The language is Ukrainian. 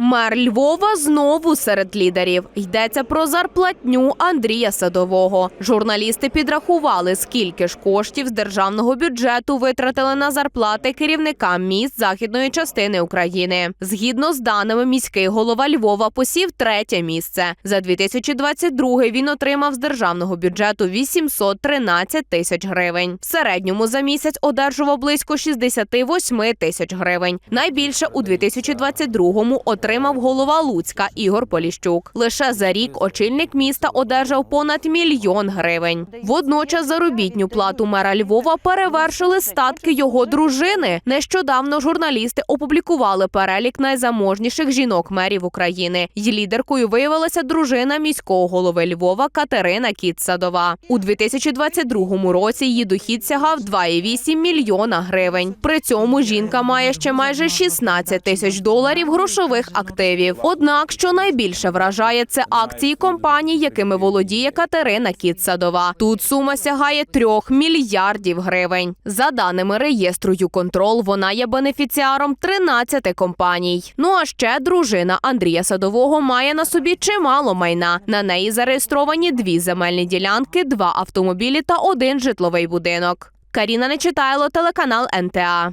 Мер Львова знову серед лідерів. Йдеться про зарплатню Андрія Садового. Журналісти підрахували, скільки ж коштів з державного бюджету витратили на зарплати керівникам міст західної частини України. Згідно з даними, міський голова Львова посів третє місце. За 2022 він отримав з державного бюджету 813 тисяч гривень. В середньому за місяць одержував близько 68 тисяч гривень. Найбільше у 2022-му отримав голова Луцька Ігор Поліщук. Лише за рік очільник міста одержав понад мільйон гривень. Водночас заробітню плату мера Львова перевершили статки його дружини. Нещодавно журналісти опублікували перелік найзаможніших жінок мерів України. Її лідеркою виявилася дружина міського голови Львова Катерина Кіцсадова. У 2022 році її дохід сягав 2,8 мільйона гривень. При цьому жінка має ще майже 16 тисяч доларів грошових активів. Однак, що найбільше вражає, це акції компаній, якими володіє Катерина Кіцсадова. Тут сума сягає 3 мільярдів гривень. За даними реєстру «Юконтрол», вона є бенефіціаром 13 компаній. Ну а ще дружина Андрія Садового має на собі чимало майна. На неї зареєстровані дві земельні ділянки, два автомобілі та один житловий будинок. Каріна Нечитайло, телеканал НТА.